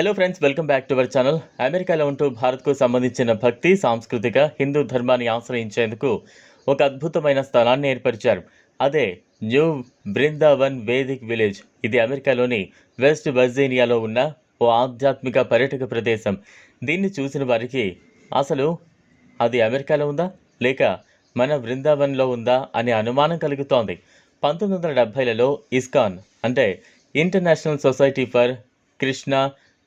Hello friends welcome back to our channel అమెరికాలో ఉంటూ భారత్కు సంబంధించిన భక్తి సాంస్కృతిక హిందూ ధర్మాన్ని ఆశ్రయించేందుకు ఒక అద్భుతమైన స్థలాన్ని ఏర్పరిచారు. అదే న్యూ బృందావన్ వేదిక్ విలేజ్ ఇది అమెరికాలోని వెస్ట్ వర్జీనియాలో ఉన్న ఓ ఆధ్యాత్మిక పర్యాటక ప్రదేశం. దీన్ని చూసిన వారికి అసలు అది అమెరికాలో ఉందా? లేక మన బృందావన్లో ఉందా అనే అనుమానం కలుగుతోంది. పంతొమ్మిది వందల డెబ్భైలలో ఇస్కాన్ అంటే international society for Krishna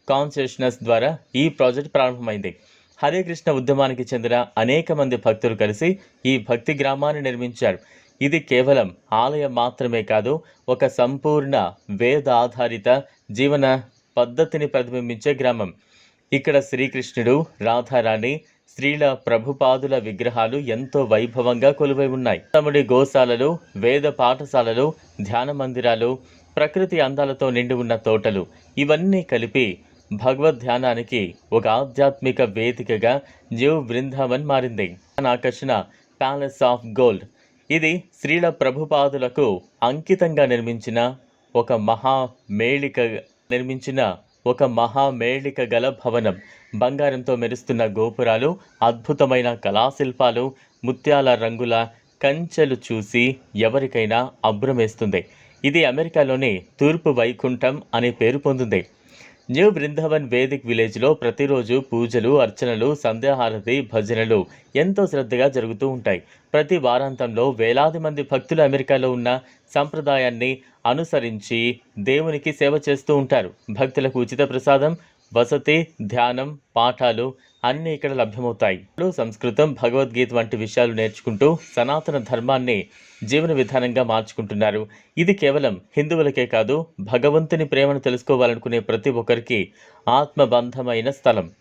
consciousness ద్వారా ఈ ప్రాజెక్ట్ ప్రారంభమైంది. హరే కృష్ణ ఉద్యమానికి చెందిన అనేక మంది భక్తులు కలిసి ఈ భక్తి గ్రామాన్ని నిర్మించారు. ఇది కేవలం ఆలయం మాత్రమే కాదు ఒక సంపూర్ణ వేద ఆధారిత జీవన పద్ధతిని ప్రతిబింబించే గ్రామం. ఇక్కడ శ్రీకృష్ణుడు రాధారాణి స్త్రీల ప్రభుపాదుల విగ్రహాలు ఎంతో వైభవంగా కొలువై ఉన్నాయి. తముడి గోశాలలు వేద పాఠశాలలు ధ్యాన మందిరాలు ప్రకృతి అందాలతో నిండి ఉన్న తోటలు ఇవన్నీ కలిపి భగవద్ ధ్యానానికి ఒక ఆధ్యాత్మిక వేదికగా న్యూ బృందావన్ మారింది. ఆకర్షణ ప్యాలెస్ ఆఫ్ గోల్డ్. ఇది స్త్రీల ప్రభుపాదులకు అంకితంగా నిర్మించిన ఒక మహా మేళిక నిర్మించిన ఒక మహామేళిక గల భవనం. బంగారంతో మెరుస్తున్న గోపురాలు అద్భుతమైన కళాశిల్పాలు ముత్యాల రంగుల కంచెలు చూసి ఎవరికైనా అభ్రమేస్తుంది ఇది అమెరికాలోని తూర్పు వైకుంఠం అనే పేరు పొందింది. న్యూ బృందావన్ వేదిక్ విలేజ్లో ప్రతిరోజు పూజలు అర్చనలు సంధ్యాహారతి భజనలు ఎంతో శ్రద్ధగా జరుగుతూ ఉంటాయి. ప్రతి వారాంతంలో వేలాది మంది భక్తులు అమెరికాలో ఉన్న సంప్రదాయాన్ని అనుసరించి దేవునికి సేవ చేస్తూ ఉంటారు. భక్తులకు ఉచిత ప్రసాదం వసతి ధ్యానం పాఠాలు అన్నీ ఇక్కడ లభ్యమవుతాయి. ఇప్పుడు సంస్కృతం భగవద్గీత వంటి విషయాలు నేర్చుకుంటూ సనాతన ధర్మాన్ని జీవన విధానంగా మార్చుకుంటున్నారు. ఇది కేవలం హిందువులకే కాదు భగవంతుని ప్రేమను తెలుసుకోవాలనుకునే ప్రతి ఒక్కరికి ఆత్మబంధమైన స్థలం.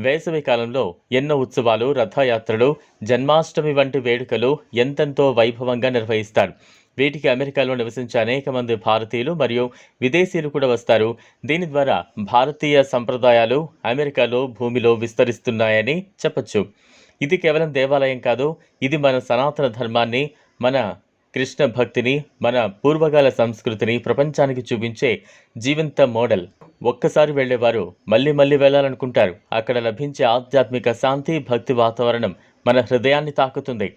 వేసవి కాలంలో ఎన్నో ఉత్సవాలు రథయాత్రలు జన్మాష్టమి వంటి వేడుకలు ఎంతెంతో వైభవంగా నిర్వహిస్తారు. వీటికి అమెరికాలో నివసించే అనేక మంది భారతీయులు మరియు విదేశీయులు కూడా వస్తారు. దీని ద్వారా భారతీయ సంప్రదాయాలు అమెరికాలో భూమిలో విస్తరిస్తున్నాయని చెప్పచ్చు. ఇది కేవలం దేవాలయం కాదు ఇది మన సనాతన ధర్మాన్ని మన కృష్ణ భక్తిని మన పూర్వకాల సంస్కృతిని ప్రపంచానికి చూపించే జీవంత మోడల్. ఒక్కసారి వెళ్ళేవారు మళ్ళీ మళ్ళీ వెళ్ళాలనుకుంటారు. అక్కడ లభించే ఆధ్యాత్మిక శాంతి భక్తి వాతావరణం మన హృదయాన్ని తాకుతుంది.